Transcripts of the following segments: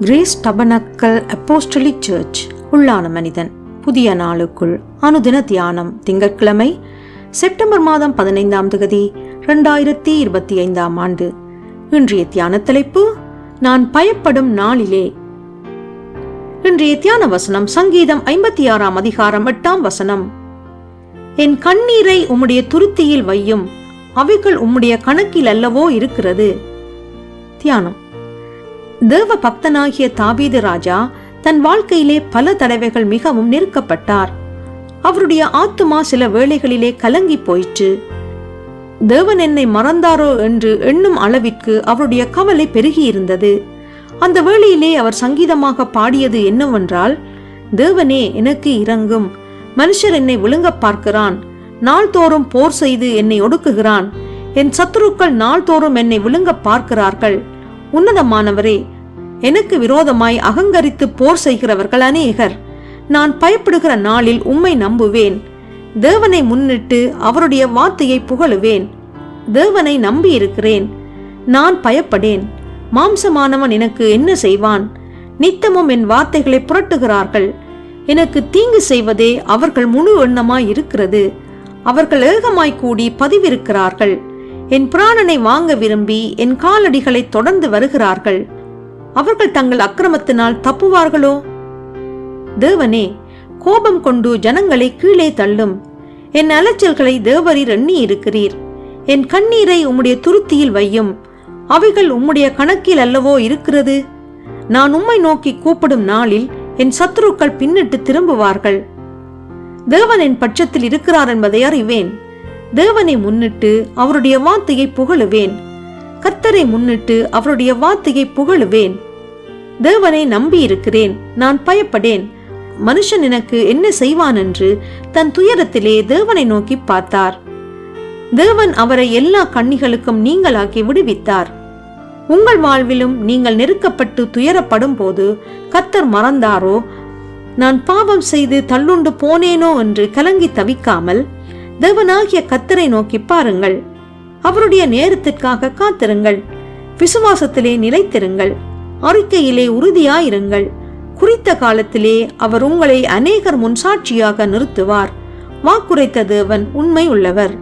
Grace tabernacle அப்போஸ்டலி search உள்ளான மனிதன். புதிய நாளுக்குள் அனுதின தியானம் திங்கட்கிழமை செப்டம்பர் மாதம் பதினைந்தாம் தேதி ரெண்டாயிரத்தி இருபத்தி ஐந்தாம் ஆண்டு. இன்றைய தியான தலைப்பு நான் பயப்படும் நாளிலே. இன்றைய தியான வசனம் சங்கீதம் ஐம்பத்தி ஆறாம் அதிகாரம் எட்டாம் வசனம். என் கண்ணீரை உம்முடைய துருத்தியில் வையும் அவைகள் உம்முடைய கணக்கில் அல்லவோ இருக்கிறது. தியானம். தேவ பக்தனாகிய தாபீது ராஜா தன் வாழ்க்கையிலே பல தடவைகள் மிகவும் நெருக்கப்பட்டார். அவருடைய ஆத்துமா சில வேளைகளிலே கலங்கி போயிற்று. தேவன் என்னை மறந்தாரோ என்று எண்ணும் அளவிற்கு அவருடைய கவலை பெருகியிருந்தது. அந்த வேளையிலே அவர் சங்கீதமாக பாடியது என்னவென்றால் தேவனே எனக்கு இறங்கும் மனுஷர் என்னை விழுங்க பார்க்கிறான். நாள்தோறும் போர் செய்து என்னை ஒடுக்குகிறான். என் சத்துருக்கள் நாள்தோறும் என்னை விழுங்க பார்க்கிறார்கள். உன்னதமானவரே எனக்கு விரோதமாய் அகங்கரித்து போர் செய்கிறவர்கள் அநேகர். நான் பயப்படுகிற நாளில் உம்மை நம்புவேன். தேவனை முன்னிட்டு அவருடைய வார்த்தையை புகழுவேன். தேவனை நம்பியிருக்கிறேன். நான் பயப்படேன். மாம்சமானவன் எனக்கு என்ன செய்வான்? நித்தமும் என் வார்த்தைகளை புரட்டுகிறார்கள். எனக்கு தீங்கு செய்வதே அவர்கள் முழு எண்ணமாய் இருக்கிறது. அவர்கள் ஏகமாய் கூடி பதிவிருக்கிறார்கள். என் பிராணனை வாங்க விரும்பி என் காலடிகளை தொடர்ந்து வருகிறார்கள். அவர்கள் தங்கள் அக்கிரமத்தினால் தப்புவார்களோ? தேவனே கோபம் கொண்டு ஜனங்களை கீழே தள்ளும். என் அலைச்சல்களை தேவரீர் எண்ணி இருக்கிறீர் என் கண்ணீரை உம்முடைய துருத்தியில் வையும். அவைகள் உம்முடைய கணக்கில் அல்லவோ இருக்கிறது? நான் உம்மை நோக்கி கூப்பிடும் நாளில் என் சத்துருக்கள் பின்னிட்டு திரும்புவார்கள். தேவன் என் பட்சத்தில் இருக்கிறார் என்பதை அறிவேன். தேவனை முன்னிட்டு அவருடைய வார்த்தையை புகழுவேன். கர்த்தரை முன்னிட்டு அவருடைய வார்த்தையை புகழுவேன். தேவனை நம்பி இருக்கிறேன் நான் பயப்படேன். மனுஷன் எனக்கு என்ன செய்வான் என்று தன் துயரத்திலே தேவனை நோக்கி பார்த்தார். தேவன் அவரை எல்லா கண்ணிகளுக்கும் நீங்களாக்கி விடுவித்தார். உங்கள் வாழ்விலும் நீங்கள் நெருக்கப்பட்டு துயரப்படும் போது கத்தர் மறந்தாரோ? நான் பாவம் செய்து தள்ளுண்டு போனேனோ என்று கலங்கி தவிக்காமல் தேவனாகிய கத்தரை நோக்கி பாருங்கள். அவருடைய நேரத்திற்காக காத்திருங்கள். விசுவாசத்திலே நிலைத்திருங்கள். அறிக்கையிலே உறுதியாயிருங்கள். குறித்த காலத்திலே அவர் உங்களை அநேகர் முன்சாட்சியாக நிறுத்துவார். வாக்குரைத்த தேவன் உண்மை உள்ளவர்.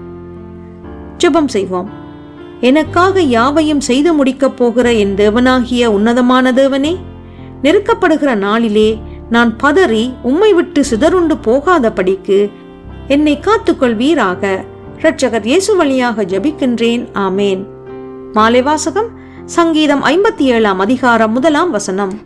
ஜெபம் செய்வோம். எனக்காக யாவையும் செய்து முடிக்கப் போகிற என் தேவனாகிய உன்னதமான தேவனே நெருக்கப்படுகிற நாளிலே நான் பதறி உம்மை விட்டு சிதறுண்டு போகாதபடிக்கு என்னை காத்துக்கொள்வீராக. இரட்சகர் இயேசு வழியாக ஜபிக்கின்றேன். ஆமேன். மாலை வாசகம் சங்கீதம் ஐம்பத்தி ஏழாம் அதிகாரம் முதலாம் வசனம்.